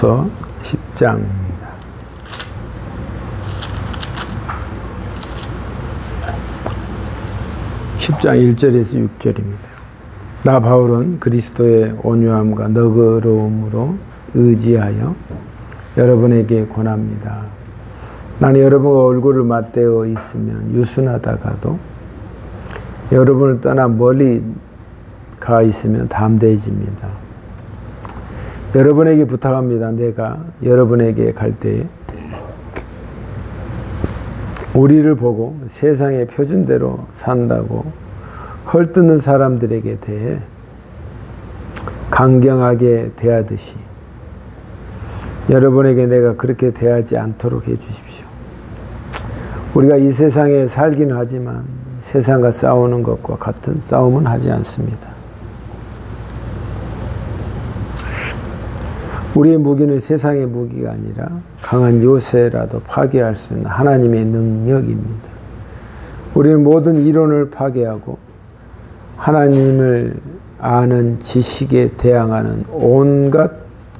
더 10장 10장 1절에서 6절입니다. 나 바울은 그리스도의 온유함과 너그러움으로 의지하여 여러분에게 권합니다. 나는 여러분과 얼굴을 맞대어 있으면 유순하다가도 여러분을 떠나 멀리 가 있으면 담대해집니다. 여러분에게 부탁합니다. 내가 여러분에게 갈 때에 우리를 보고 세상의 표준대로 산다고 헐뜯는 사람들에게 대해 강경하게 대하듯이 여러분에게 내가 그렇게 대하지 않도록 해 주십시오. 우리가 이 세상에 살긴 하지만 세상과 싸우는 것과 같은 싸움은 하지 않습니다. 우리의 무기는 세상의 무기가 아니라 강한 요새라도 파괴할 수 있는 하나님의 능력입니다. 우리는 모든 이론을 파괴하고 하나님을 아는 지식에 대항하는 온갖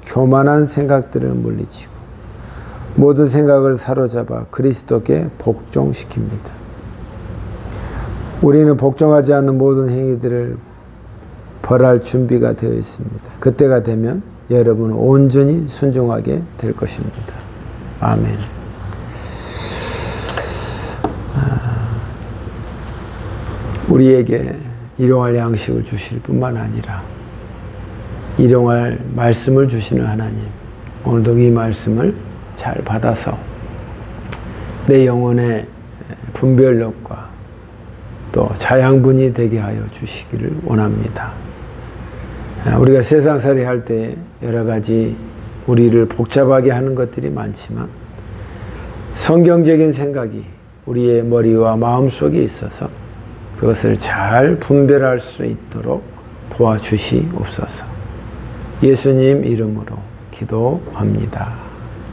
교만한 생각들을 물리치고 모든 생각을 사로잡아 그리스도께 복종시킵니다. 우리는 복종하지 않는 모든 행위들을 벌할 준비가 되어 있습니다. 그때가 되면 여러분은 온전히 순종하게 될 것입니다. 아멘. 우리에게 일용할 양식을 주실 뿐만 아니라 일용할 말씀을 주시는 하나님, 오늘도 이 말씀을 잘 받아서 내 영혼의 분별력과 또 자양분이 되게 하여 주시기를 원합니다. 우리가 세상살이 할 때 여러 가지 우리를 복잡하게 하는 것들이 많지만 성경적인 생각이 우리의 머리와 마음 속에 있어서 그것을 잘 분별할 수 있도록 도와주시옵소서. 예수님 이름으로 기도합니다.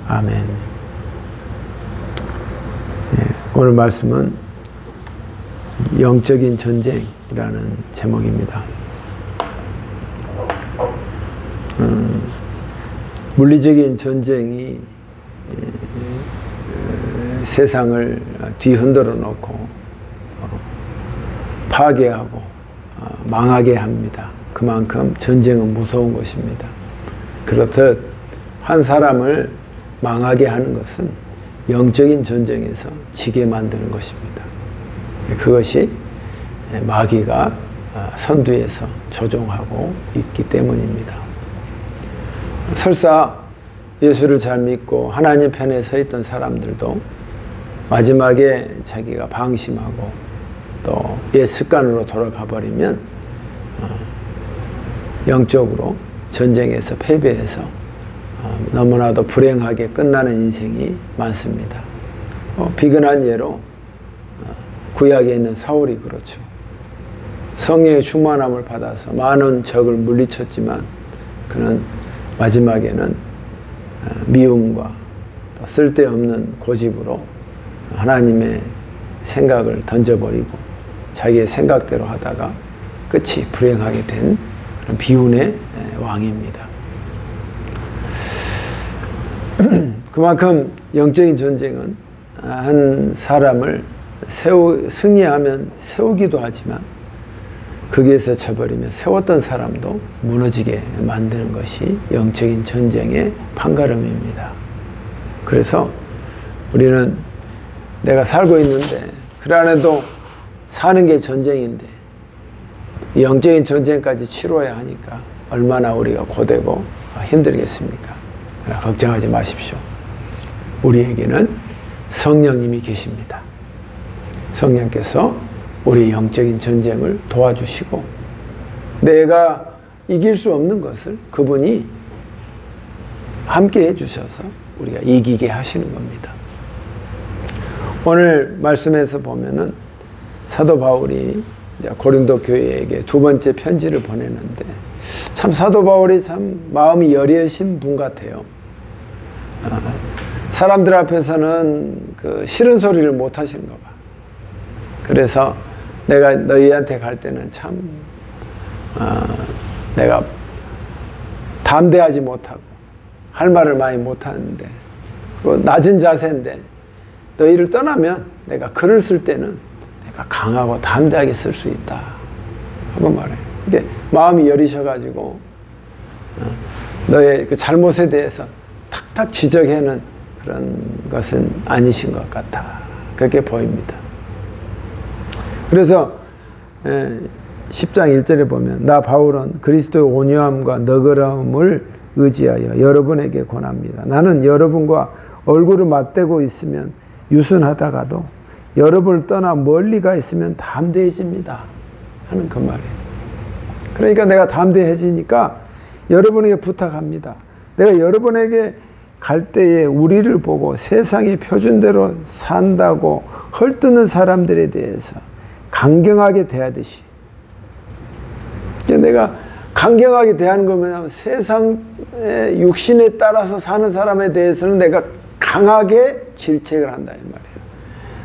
아멘. 예, 오늘 말씀은 영적인 전쟁이라는 제목입니다. 물리적인 전쟁이 세상을 뒤흔들어 놓고 어, 파괴하고 어, 망하게 합니다. 그만큼 전쟁은 무서운 것입니다. 그렇듯 한 사람을 망하게 하는 것은 영적인 전쟁에서 지게 만드는 것입니다. 그것이 마귀가 선두에서 조종하고 있기 때문입니다. 설사 예수를 잘 믿고 하나님 편에 서 있던 사람들도 마지막에 자기가 방심하고 또 옛 습관으로 돌아가 버리면 영적으로 전쟁에서 패배해서 너무나도 불행하게 끝나는 인생이 많습니다. 어, 비근한 예로 구약에 있는 사울이 그렇죠. 성령의 충만함을 받아서 많은 적을 물리쳤지만 그는 마지막에는 미움과 또 쓸데없는 고집으로 하나님의 생각을 던져버리고 자기의 생각대로 하다가 끝이 불행하게 된 그런 비운의 왕입니다. 그만큼 영적인 전쟁은 한 사람을 세우, 승리하면 세우기도 하지만 거기에서 쳐버리면 세웠던 사람도 무너지게 만드는 것이 영적인 전쟁의 판가름입니다. 그래서 우리는 내가 살고 있는데 그 안에도 사는 게 전쟁인데 영적인 전쟁까지 치러야 하니까 얼마나 우리가 고되고 힘들겠습니까? 그러나 걱정하지 마십시오. 우리에게는 성령님이 계십니다. 성령께서 우리 영적인 전쟁을 도와주시고 내가 이길 수 없는 것을 그분이 함께 해주셔서 우리가 이기게 하시는 겁니다. 오늘 말씀에서 보면은 사도 바울이 고린도 교회에게 두 번째 편지를 보내는데 참 사도 바울이 참 마음이 여리신 분 같아요. 사람들 앞에서는 그 싫은 소리를 못 하시는가 봐. 그래서 내가 너희한테 갈 때는 참 어, 내가 담대하지 못하고 할 말을 많이 못하는데 그 낮은 자세인데 너희를 떠나면 내가 글을 쓸 때는 내가 강하고 담대하게 쓸 수 있다 하고 말해. 이게 마음이 여리셔가지고 어, 너의 그 잘못에 대해서 탁탁 지적하는 그런 것은 아니신 것 같아. 그렇게 보입니다. 그래서 10장 1절에 보면 나 바울은 그리스도의 온유함과 너그러움을 의지하여 여러분에게 권합니다. 나는 여러분과 얼굴을 맞대고 있으면 유순하다가도 여러분을 떠나 멀리 가 있으면 담대해집니다. 하는 그 말이에요. 그러니까 내가 담대해지니까 여러분에게 부탁합니다. 내가 여러분에게 갈 때에 우리를 보고 세상의 표준대로 산다고 헐뜯는 사람들에 대해서 강경하게 대하듯이 내가 강경하게 대하는 거면 세상의 육신에 따라서 사는 사람에 대해서는 내가 강하게 질책을 한다 이 말이에요.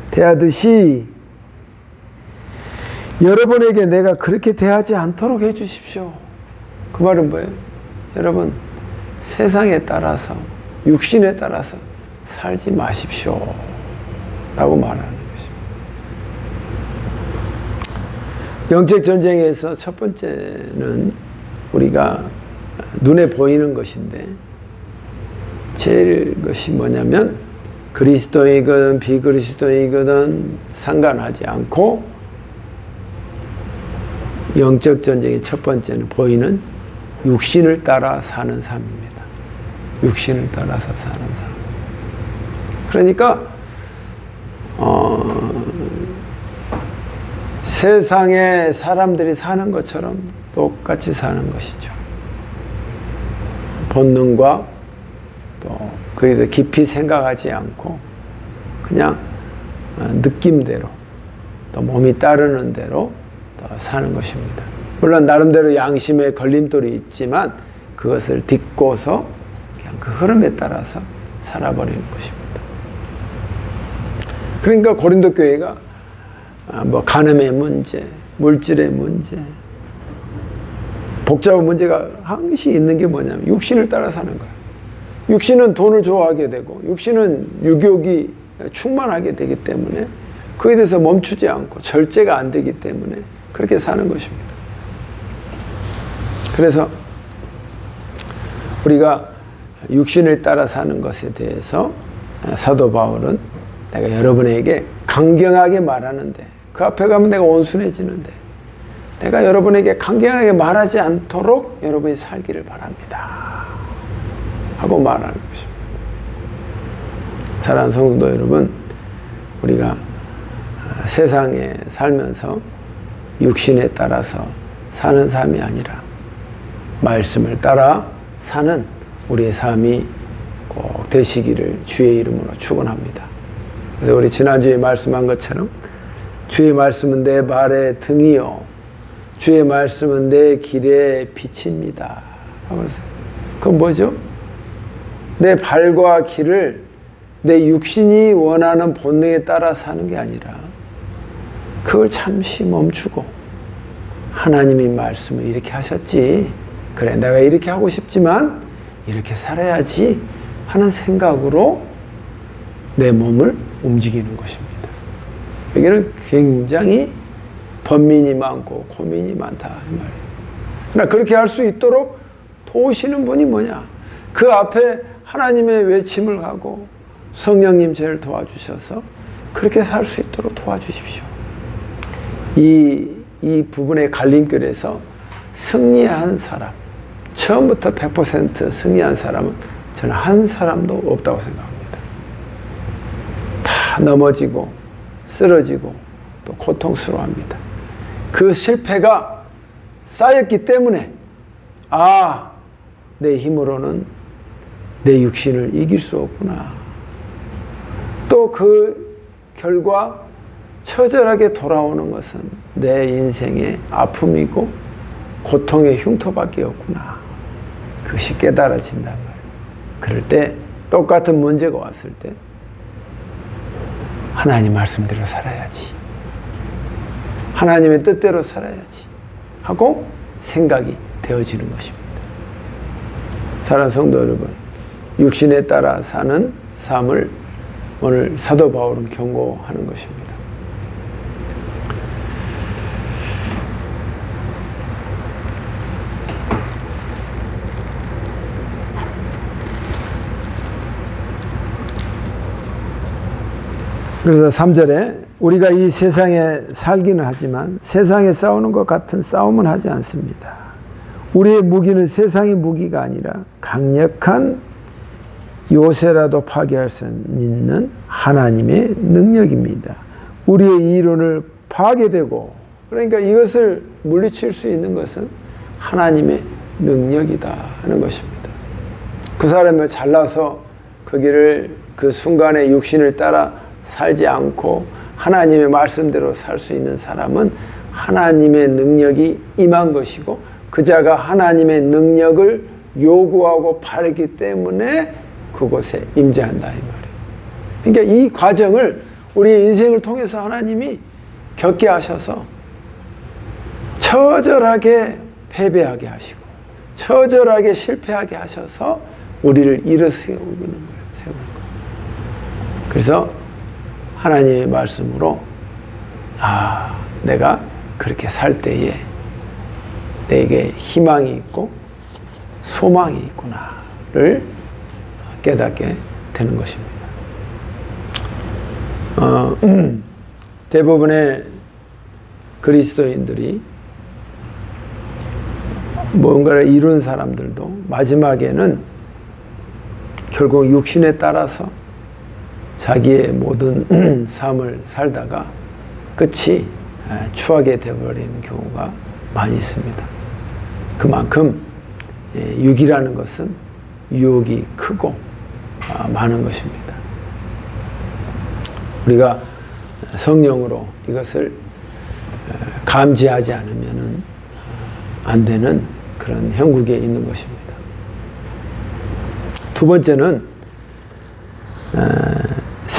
대하듯이 여러분에게 내가 그렇게 대하지 않도록 해 주십시오. 그 말은 뭐예요? 여러분 세상에 따라서 육신에 따라서 살지 마십시오. 라고 말하는 것입니다. 영적 전쟁에서 첫 번째는 우리가 눈에 보이는 것인데 제일 것이 뭐냐면 그리스도이거든 비그리스도이거든 상관하지 않고 영적 전쟁의 첫 번째는 보이는 육신을 따라 사는 삶입니다. 육신을 따라서 사는 삶. 그러니까 어, 세상에 사람들이 사는 것처럼 똑같이 사는 것이죠. 본능과 또 거기서 깊이 생각하지 않고 그냥 어, 느낌대로 또 몸이 따르는 대로 사는 것입니다. 물론 나름대로 양심의 걸림돌이 있지만 그것을 딛고서 그냥 그 흐름에 따라서 살아버리는 것입니다. 그러니까 고린도 교회가 아, 뭐 간음의 문제, 물질의 문제, 복잡한 문제가 항시 있는 게 뭐냐면 육신을 따라 사는 거예요. 육신은 돈을 좋아하게 되고 육신은 유욕이 충만하게 되기 때문에 그에 대해서 멈추지 않고 절제가 안 되기 때문에 그렇게 사는 것입니다. 그래서 우리가 육신을 따라 사는 것에 대해서 사도 바울은 내가 여러분에게 강경하게 말하는데 그 앞에 가면 내가 온순해지는데 내가 여러분에게 강경하게 말하지 않도록 여러분이 살기를 바랍니다. 하고 말하는 것입니다. 사랑하는 성도 여러분, 우리가 세상에 살면서 육신에 따라서 사는 삶이 아니라 말씀을 따라 사는 우리의 삶이 꼭 되시기를 주의 이름으로 축원합니다. 그래서 우리 지난주에 말씀한 것처럼 주의 말씀은 내 발의 등이요 주의 말씀은 내 길의 빛입니다. 그건 뭐죠? 내 발과 길을 내 육신이 원하는 본능에 따라 사는 게 아니라 그걸 잠시 멈추고 하나님이 말씀을 이렇게 하셨지. 그래, 내가 이렇게 하고 싶지만 이렇게 살아야지 하는 생각으로 내 몸을 움직이는 것입니다. 여기는 굉장히 번민이 많고 고민이 많다 이 말이에요. 그러나 그렇게 할 수 있도록 도우시는 분이 뭐냐? 그 앞에 하나님의 외침을 하고 성령님 저를 도와주셔서 그렇게 살 수 있도록 도와주십시오. 이, 이 부분의 갈림길에서 승리한 사람, 처음부터 100% 승리한 사람은 저는 한 사람도 없다고 생각합니다. 다 넘어지고, 쓰러지고, 또 고통스러워합니다. 그 실패가 쌓였기 때문에, 아, 내 힘으로는 내 육신을 이길 수 없구나. 또 그 결과 처절하게 돌아오는 것은 내 인생의 아픔이고 고통의 흉터밖에 없구나. 그것이 깨달아진단 말이에요. 그럴 때 똑같은 문제가 왔을 때 하나님 말씀대로 살아야지. 하나님의 뜻대로 살아야지. 하고 생각이 되어지는 것입니다. 사랑하는 성도 여러분, 육신에 따라 사는 삶을 오늘 사도 바울은 경고하는 것입니다. 그래서 3절에 우리가 이 세상에 살기는 하지만 세상에 싸우는 것 같은 싸움은 하지 않습니다. 우리의 무기는 세상의 무기가 아니라 강력한 요새라도 파괴할 수 있는 하나님의 능력입니다. 우리의 이론을 파괴되고 그러니까 이것을 물리칠 수 있는 것은 하나님의 능력이다 하는 것입니다. 그 사람을 잘나서 거기를 그 순간에 육신을 따라 살지 않고 하나님의 말씀대로 살 수 있는 사람은 하나님의 능력이 임한 것이고 그 자가 하나님의 능력을 요구하고 바르기 때문에 그곳에 임재한다 이 말이에요. 그러니까 이 과정을 우리의 인생을 통해서 하나님이 겪게 하셔서 처절하게 패배하게 하시고 처절하게 실패하게 하셔서 우리를 일어세우는 거예요. 세우는 거예요. 그래서 하나님의 말씀으로 아 내가 그렇게 살 때에 내게 희망이 있고 소망이 있구나를 깨닫게 되는 것입니다. 어, 대부분의 그리스도인들이 뭔가를 이룬 사람들도 마지막에는 결국 육신에 따라서 자기의 모든 삶을 살다가 끝이 추하게 되어버리는 경우가 많이 있습니다. 그만큼 육이라는 것은 유혹이 크고 많은 것입니다. 우리가 성령으로 이것을 감지하지 않으면 안 되는 그런 형국에 있는 것입니다. 두 번째는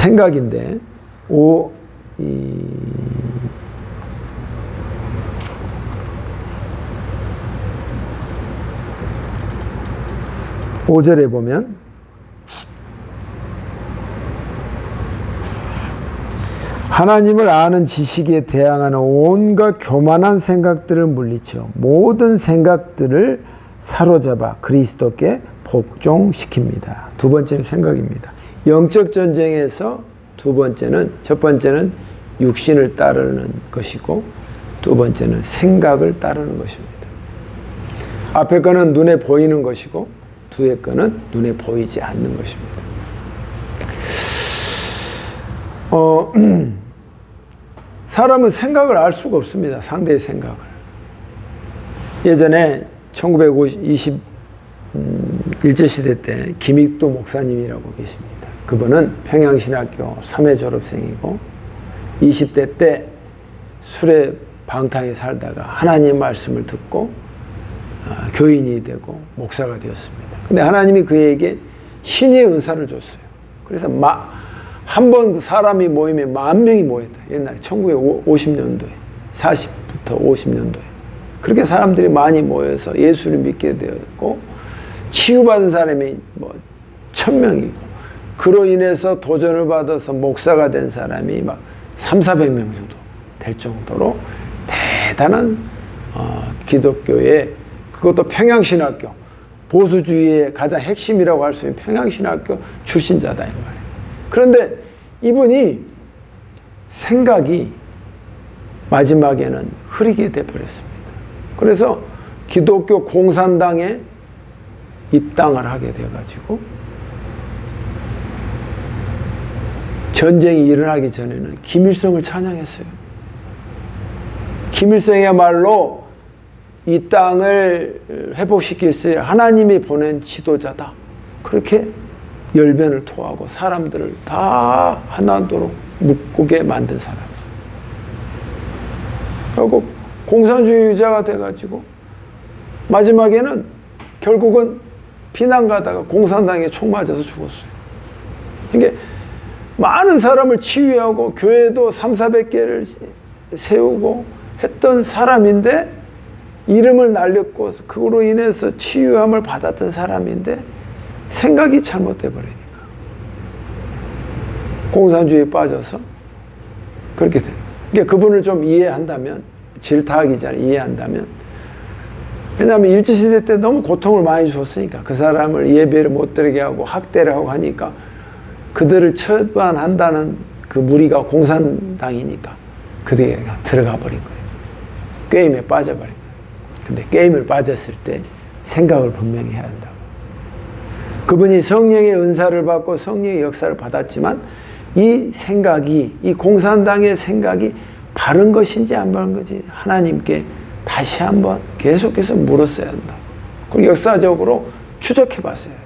생각인데 오, 이, 오절에 보면 하나님을 아는 지식에 대항하는 온갖 교만한 생각들을 물리쳐 모든 생각들을 사로잡아 그리스도께 복종시킵니다. 두 번째는 생각입니다. 영적 전쟁에서 두 번째는 첫 번째는 육신을 따르는 것이고 두 번째는 생각을 따르는 것입니다. 앞에 거는 눈에 보이는 것이고 뒤에 거는 눈에 보이지 않는 것입니다. 어, 사람은 생각을 알 수가 없습니다. 상대의 생각을. 예전에 1920 일제시대 때 김익도 목사님이라고 계십니다. 그분은 평양신학교 3회 졸업생이고 20대 때 술에 방탕에 살다가 하나님 말씀을 듣고 아, 교인이 되고 목사가 되었습니다. 근데 하나님이 그에게 신의 은사를 줬어요. 그래서 한 번 사람이 모이면 만 명이 모였다. 옛날에 1950년도에 40부터 50년도에 그렇게 사람들이 많이 모여서 예수를 믿게 되었고 치유받은 사람이 뭐 천명이고 그로 인해서 도전을 받아서 목사가 된 사람이 막 3, 400명 정도 될 정도로 대단한 어, 기독교의 그것도 평양신학교 보수주의의 가장 핵심이라고 할 수 있는 평양신학교 출신자다 이 말이에요. 그런데 이분이 생각이 마지막에는 흐리게 돼 버렸습니다. 그래서 기독교 공산당에 입당을 하게 돼 가지고 전쟁이 일어나기 전에는 김일성을 찬양했어요. 김일성이야말로 이 땅을 회복시킬 하나님이 보낸 지도자다. 그렇게 열변을 토하고 사람들을 다 하나도로 묶게 만든 사람. 그리고 공산주의자가 돼가지고 마지막에는 결국은 피난 가다가 공산당에 총 맞아서 죽었어요. 이게 많은 사람을 치유하고 교회도 3, 400개를 세우고 했던 사람인데 이름을 날렸고 그로 인해서 치유함을 받았던 사람인데 생각이 잘못돼 버리니까. 공산주의에 빠져서 그렇게 돼. 그러니까 그분을 좀 이해한다면, 질타하기 전에 이해한다면, 왜냐하면 일제시대 때 너무 고통을 많이 줬으니까 그 사람을 예배를 못 드리게 하고 학대를 하고 하니까 그들을 처단한다는 그 무리가 공산당이니까 그들이 들어가 버린 거예요. 게임에 빠져버린 거예요. 근데 게임을 빠졌을 때 생각을 분명히 해야 한다고. 그분이 성령의 은사를 받고 성령의 역사를 받았지만 이 생각이, 이 공산당의 생각이 바른 것인지 안 바른 것인지 하나님께 다시 한번 계속해서 물었어야 한다. 그리고 역사적으로 추적해 봤어야 돼.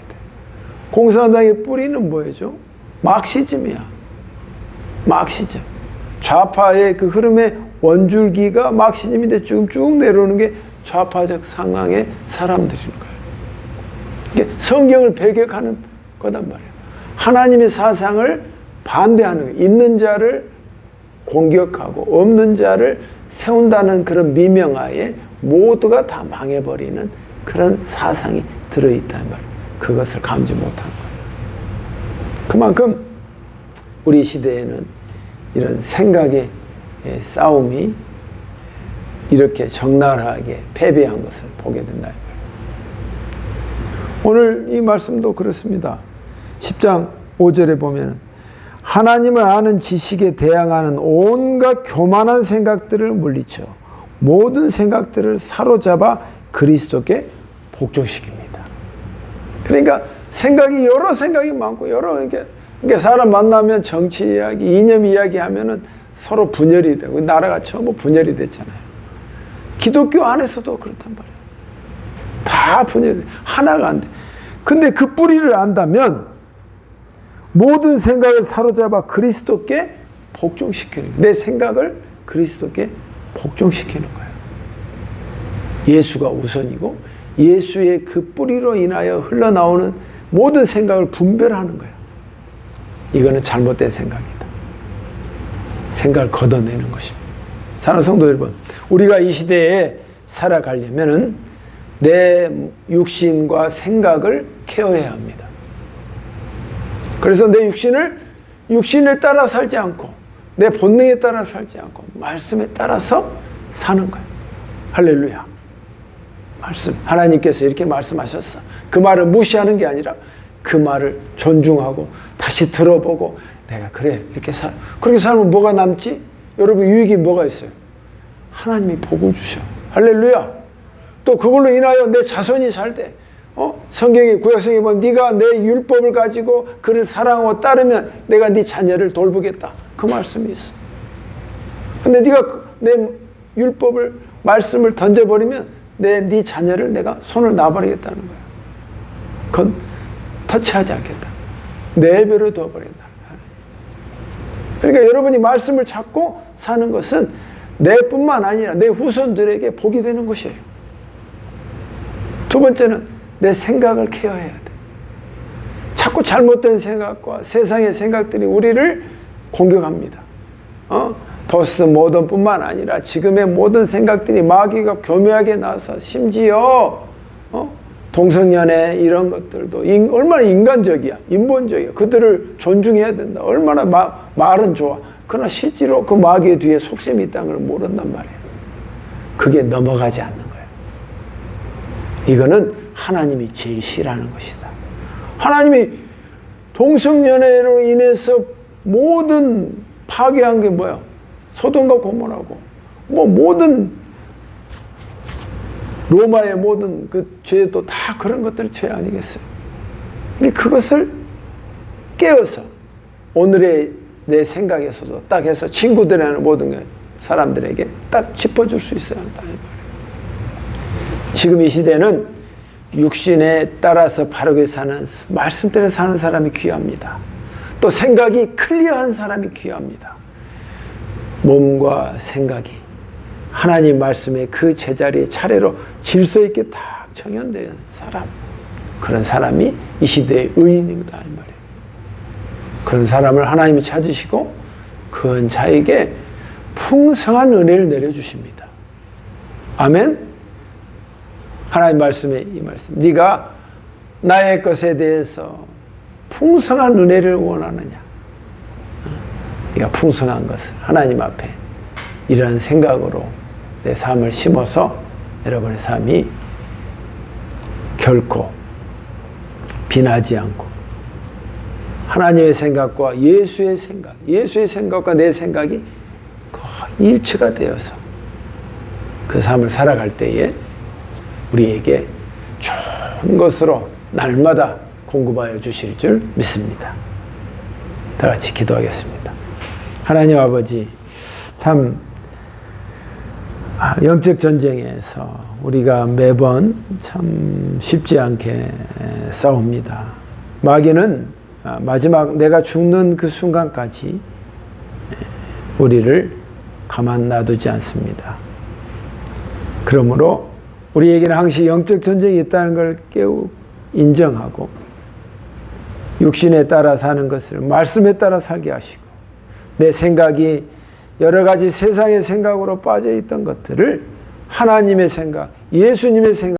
공산당의 뿌리는 뭐예요? 막시즘이야. 막시즘. 좌파의 그 흐름의 원줄기가 막시즘인데 지금 쭉 내려오는 게 좌파적 상황의 사람들인 거예요. 이게 성경을 배격하는 거단 말이에요. 하나님의 사상을 반대하는 거예요. 있는 자를 공격하고 없는 자를 세운다는 그런 미명하에 모두가 다 망해버리는 그런 사상이 들어있단 말이에요. 그것을 감지 못한 거예요. 그만큼 우리 시대에는 이런 생각의 싸움이 이렇게 적나라하게 패배한 것을 보게 된다. 오늘 이 말씀도 그렇습니다. 10장 5절에 보면 하나님을 아는 지식에 대항하는 온갖 교만한 생각들을 물리쳐 모든 생각들을 사로잡아 그리스도께 복종시킵니다. 그러니까 생각이 여러 생각이 많고 여러 이렇게 그러니까 사람 만나면 정치 이야기, 이념 이야기 하면은 서로 분열이 되고 나라가 전부 분열이 됐잖아요. 기독교 안에서도 그렇단 말이에요. 다 분열이 돼. 하나가 안 돼. 근데 그 뿌리를 안다면 모든 생각을 사로잡아 그리스도께 복종시키는 거예요. 내 생각을 그리스도께 복종시키는 거예요. 예수가 우선이고 예수의 그 뿌리로 인하여 흘러나오는 모든 생각을 분별하는 거예요. 이거는 잘못된 생각이다. 생각을 걷어내는 것입니다. 사랑하는 성도 여러분, 우리가 이 시대에 살아가려면은 내 육신과 생각을 케어해야 합니다. 그래서 내 육신을 육신을 따라 살지 않고 내 본능에 따라 살지 않고 말씀에 따라서 사는 거예요. 할렐루야. 말씀. 하나님께서 이렇게 말씀하셨어. 그 말을 무시하는 게 아니라 그 말을 존중하고 다시 들어보고 내가 그래 이렇게 살 그렇게 살면 뭐가 남지? 여러분 유익이 뭐가 있어요? 하나님이 복을 주셔. 할렐루야. 또 그걸로 인하여 내 자손이 살 때, 어? 성경에 구약성에 보면 네가 내 율법을 가지고 그를 사랑하고 따르면 내가 네 자녀를 돌보겠다. 그 말씀이 있어. 근데 네가 그내 율법을 말씀을 던져버리면 내 네 자녀를 내가 손을 놔버리겠다는 거야. 그건 터치하지 않겠다. 내버려 둬버린다. 그러니까 여러분이 말씀을 찾고 사는 것은 내뿐만 아니라 내 후손들에게 복이 되는 것이에요. 두 번째는 내 생각을 케어해야 돼. 자꾸 잘못된 생각과 세상의 생각들이 우리를 공격합니다. 어? 버스 모던뿐만 아니라 지금의 모든 생각들이 마귀가 교묘하게 나서 심지어 어? 동성연애 이런 것들도 인, 얼마나 인간적이야, 인본적이야. 그들을 존중해야 된다. 얼마나 마, 말은 좋아. 그러나 실제로 그 마귀의 뒤에 속셈이 있다는 걸 모른단 말이에요. 그게 넘어가지 않는 거예요. 이거는 하나님이 제일 싫어하는 것이다. 하나님이 동성연애로 인해서 모든 파괴한 게 뭐야? 소돔과 고모라고. 뭐 모든 로마의 모든 그 죄도 다 그런 것들 죄 아니겠어요? 근데 그것을 깨어서 오늘의 내 생각에서도 딱 해서 친구들이나 모든 사람들에게 딱 짚어줄 수 있어야 한다. 지금 이 시대는 육신에 따라서 바르게 사는 말씀대로 사는 사람이 귀합니다. 또 생각이 클리어한 사람이 귀합니다. 몸과 생각이 하나님 말씀의 그 제자리에 차례로 질서 있게 딱 정연된 사람 그런 사람이 이 시대의 의인이다 이 말이에요. 그런 사람을 하나님이 찾으시고 그런 자에게 풍성한 은혜를 내려주십니다. 아멘. 하나님 말씀에 이 말씀. 네가 나의 것에 대해서 풍성한 은혜를 원하느냐? 어, 네가 풍성한 것을 하나님 앞에 이러한 생각으로 내 삶을 심어서 여러분의 삶이 결코 비나지 않고 하나님의 생각과 예수의 생각, 예수의 생각과 내 생각이 거의 일치가 되어서 그 삶을 살아갈 때에 우리에게 좋은 것으로 날마다 공급하여 주실 줄 믿습니다. 다 같이 기도하겠습니다. 하나님 아버지, 참 아, 영적 전쟁에서 우리가 매번 참 쉽지 않게 싸웁니다. 마귀는 아, 마지막 내가 죽는 그 순간까지 우리를 가만 놔두지 않습니다. 그러므로 우리에게는 항시 영적 전쟁이 있다는 걸 깨우 인정하고 육신에 따라 사는 것을 말씀에 따라 살게 하시고 내 생각이 여러 가지 세상의 생각으로 빠져 있던 것들을 하나님의 생각, 예수님의 생각